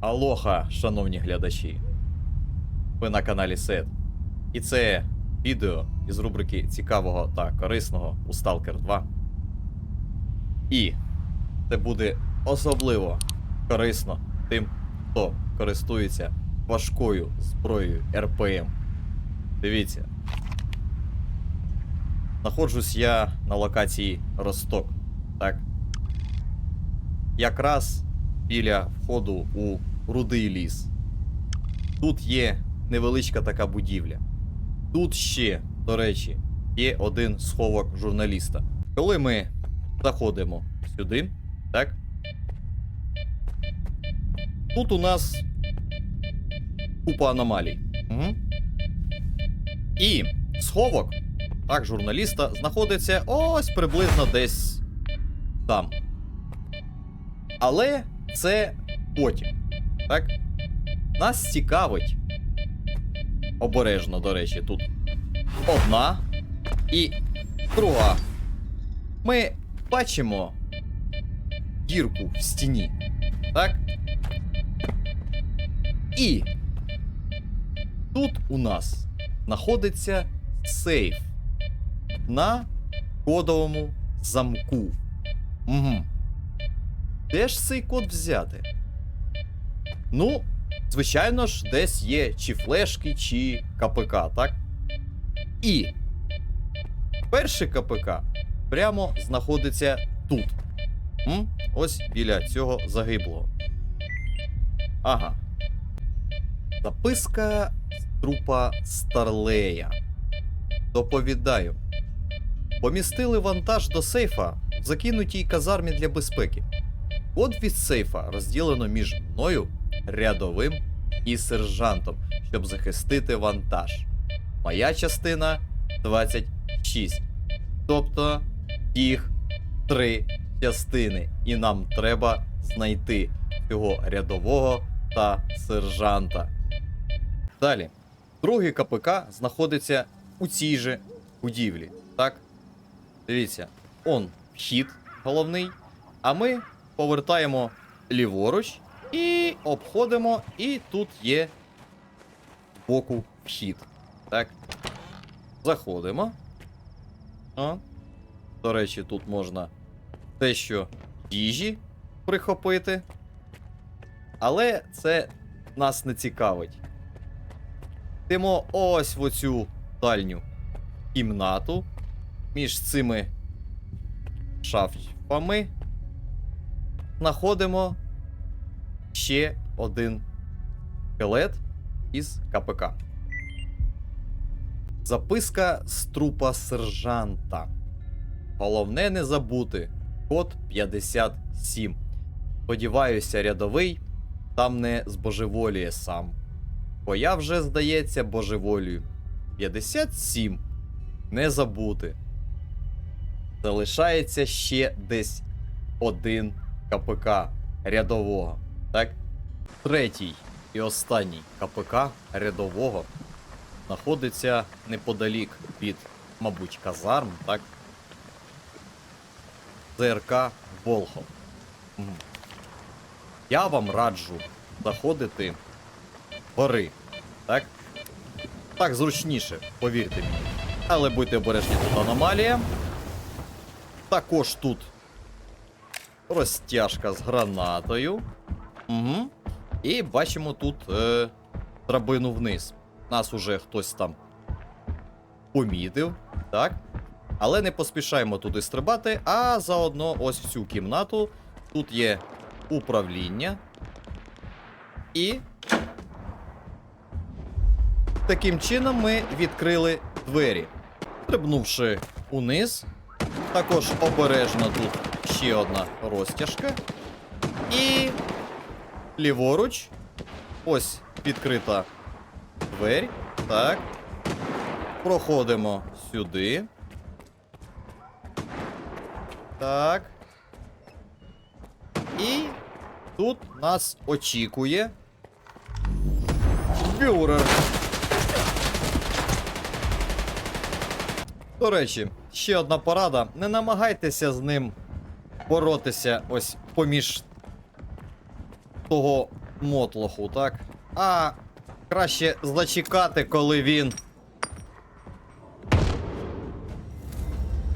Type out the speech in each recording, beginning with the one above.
Алоха, шановні глядачі. Ви на каналі Сет. І це відео із рубрики цікавого та корисного у Stalker 2. І це буде особливо корисно тим, хто користується важкою зброєю РПМ. Дивіться. Знаходжусь я на локації Росток. Так. Якраз біля входу у рудий ліс. Тут є невеличка така будівля. Тут ще, до речі, є один сховок журналіста. Коли ми заходимо сюди, так? Тут у нас купа аномалій. Угу. І сховок, так, журналіста, знаходиться ось приблизно десь там. Але це потім. Так? Нас цікавить. Обережно, до речі, тут одна і друга. Ми бачимо дірку в стіні. Так? І тут у нас знаходиться сейф на кодовому замку. Угу. Де ж цей код взяти? Ну, звичайно ж, десь є чи флешки, чи КПК, так? І перший КПК прямо знаходиться тут. М? Ось біля цього загиблого. Ага. Записка з трупа Старлея. Доповідаю. Помістили вантаж до сейфа в закинутій казармі для безпеки. Код від сейфа розділено між мною, рядовим і сержантом, щоб захистити вантаж. Моя частина 26. Тобто їх три частини. І нам треба знайти цього рядового та сержанта. Далі. Другий КПК знаходиться у цій же будівлі. Так? Дивіться, он вхід головний, а ми повертаємо ліворуч і обходимо, і тут є боку вхід. Так. Заходимо. О. До речі, тут можна те, що їжі прихопити. Але це нас не цікавить. Йдемо ось в оцю дальню кімнату між цими шафами знаходимо ще один скелет із КПК. Записка з трупа сержанта. Головне не забути. Код 57. Сподіваюся, рядовий там не збожеволіє сам. Бо я вже, здається, божеволію. 57. Не забути. Залишається ще десь один КПК рядового. Так? Третій і останній КПК рядового знаходиться неподалік від, мабуть, казарм, так? ЗРК Волхов. Я вам раджу заходити в гори, так? Так зручніше, повірте мені. Але будьте обережні тут аномалія. Також тут розтяжка з гранатою. Угу. І бачимо тут е, драбину вниз. Нас уже хтось там помітив, так? Але не поспішаємо туди стрибати, а заодно ось в цю кімнату. Тут є управління. І. Таким чином ми відкрили двері. Стрибнувши униз. Також обережно тут ще одна розтяжка. І ліворуч. Ось відкрита двері. Так. Проходимо сюди. Так. І тут нас очікує. Бюрер. До речі, ще одна порада. Не намагайтеся з ним боротися ось поміж того мотлоху, так? А краще зачекати, коли він.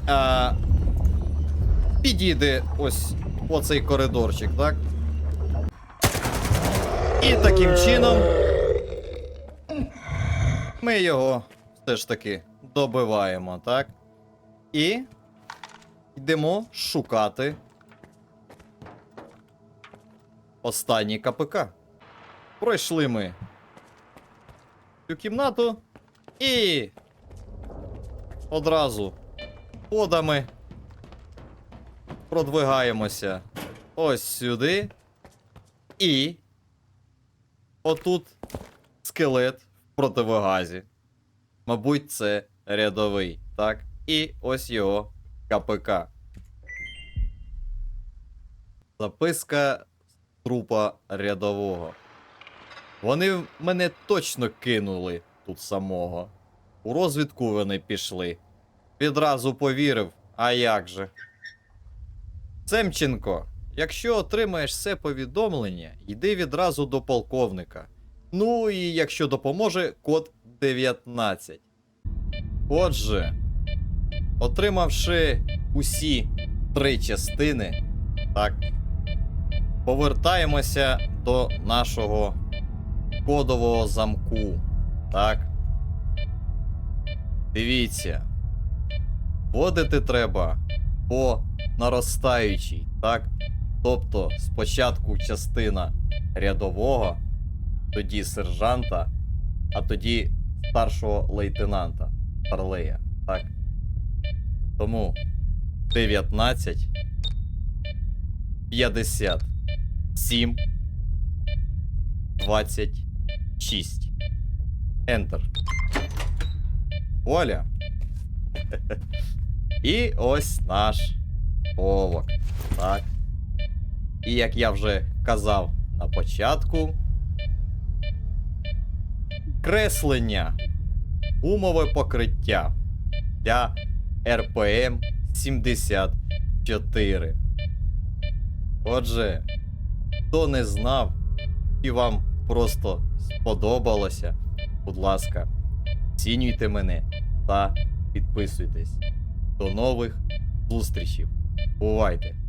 А, підійде ось по цей коридорчик, так? І таким чином. Ми його все ж таки добиваємо, так? І йдемо шукати останній КПК. Пройшли ми цю кімнату і одразу ходами продвигаємося ось сюди. І отут скелет в противогазі. Мабуть, це рядовий, так? І ось його КПК. Записка трупа рядового. Вони мене точно кинули тут самого. У розвідку вони пішли. Відразу повірив, а як же. Семченко, якщо отримаєш це повідомлення, йди відразу до полковника. Ну і якщо допоможе, код 19. Отже, отримавши усі три частини, так, повертаємося до нашого кодового замку. Так. Дивіться. Вводити треба по наростаючій, так? Тобто спочатку частина рядового, тоді сержанта, а тоді старшого лейтенанта Парлея. Так. Тому 19 57 26. Enter. Оля. І ось наш полок. Так. І як я вже казав на початку. Креслення. Умове покриття для РПМ 74. Отже, хто не знав і вам просто сподобалося, будь ласка, оцінюйте мене та підписуйтесь. До нових зустрічей. Бувайте!